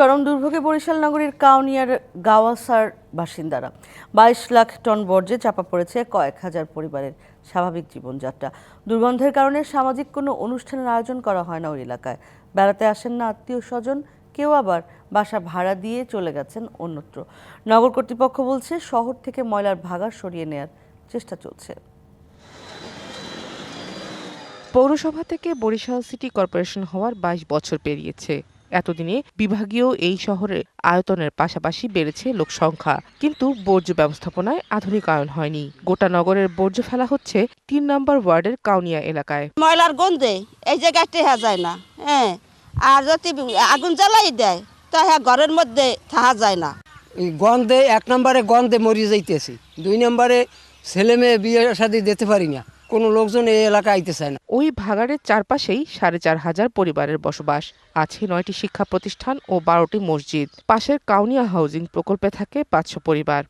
চরম দুর্ভোগে বরিশাল নগরীর কাউনিয়ার গাওয়াসার বাসিন্দারা। বাইশ লাখ টন বর্জ্যে চাপা পড়েছে কয়েক হাজার পরিবারের স্বাভাবিক জীবনযাত্রা। দুর্গন্ধের কারণে সামাজিক কোনো অনুষ্ঠানের আয়োজন করা হয় না ওই এলাকায়। বেড়াতে আসেন না আত্মীয় স্বজন, কেউ আবার বাসা ভাড়া দিয়ে চলে গেছেন অন্যত্র। নগর কর্তৃপক্ষ বলছে শহর থেকে ময়লার ভাগার সরিয়ে নেয়ার চেষ্টা চলছে। পৌরসভা থেকে বরিশাল সিটি কর্পোরেশন হওয়ার বাইশ বছর পেরিয়েছে। এতদিনে বিভাগীয় এই শহরের আয়তনের পাশাপাশি বেড়েছে লোক সংখ্যা কিন্তু বর্জ্য ব্যবস্থাপনায় আধুনিকায়ন হয়নি। গোটা নগরের বর্জ্য ফেলা হচ্ছে তিন নম্বর ওয়ার্ডের কাউনিয়া এলাকায়। ময়লার গন্ধে এই জায়গায় টেহা যায় না। হ্যাঁ আর যদি আগুন জ্বালাই দেয় তা হ্যাঁ ঘরের মধ্যে থাহা যায় না। গন্ধে এক নম্বরে গন্ধে মরি যাইতেছি। দুই নম্বরে ছেলে মেয়ে বিয়ে শাদি দিতে পারি না। কোনো লোকজন এই এলাকায় আইতে চায় না। ওই ভাগাড়ের চারপাশেই সাড়ে চার হাজার পরিবারের বসবাস। আছে নয়টি শিক্ষা প্রতিষ্ঠান ও বারোটি মসজিদ। পাশের কাউনিয়া হাউজিং প্রকল্পে থাকে পাঁচশো পরিবার।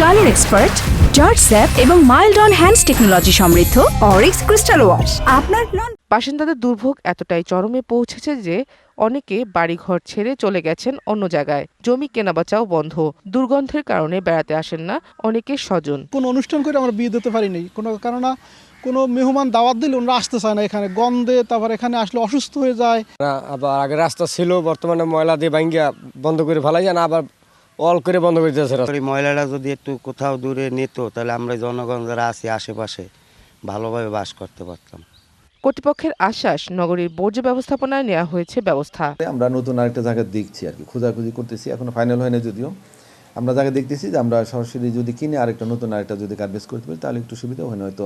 কালার এক্সপার্ট জর্জ স্যাপ এবং মাইল্ড অন হ্যান্ডস টেকনোলজি সমৃদ্ধ অরিক্স ক্রিস্টাল ওয়াশ আপনার নন বাসিন্দাদের দুর্ভোগ এতটাই চরমে পৌঁছেছে যে অনেকে বাড়িঘর ছেড়ে চলে গেছেন অন্য জায়গায়। জমি কেনাবেচাও বন্ধ। দুর্গন্ধের কারণে বেড়াতে আসেন না অনেকে স্বজন। কোনো অনুষ্ঠান করে আমরা বিয়ে দিতে পারিনি। কোনো কেননা কোনো মেহমান দাওয়াত দিলে ওনারা আসতে চায় না এখানে। গন্ধে তারপর এখানে আসলে অসুস্থ হয়ে যায়। আবার আগে রাস্তা ছিল বর্তমানে ময়লা দিয়ে ভাঙ্গিয়া বন্ধ করে ফেলাই যায় না আবার অল করে বন্ধ করে দিয়েছে রাস্তা। ময়লাটা যদি একটু কোথাও দূরে নিত তাহলে আমরা জনগণ যারা আছি আশেপাশে ভালোভাবে বাস করতে পারতাম। কর্তৃপক্ষের আশ্বাস নগরীর বর্জ্য ব্যবস্থাপনায় নেওয়া হয়েছে ব্যবস্থা। আমরা নতুন আরেকটা জায়গা দেখছি আর কি খোঁজাখুঁজি করতেছি এখনও ফাইনাল হয়নি যদিও। আমরা জায়গা দেখতেছি যে আমরা সরাসরি যদি কিনে আরেকটা নতুন আরেকটা যদি গার্বেজ করতে পারি তাহলে একটু সুবিধা হয় হয়তো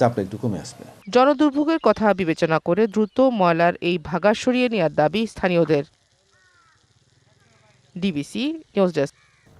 চাপটা একটু কমে আসবে। জনদুর্ভোগের কথা বিবেচনা করে দ্রুত ময়লার এই ভাগা সরিয়ে নেওয়ার দাবি স্থানীয়দের। DVC. It was just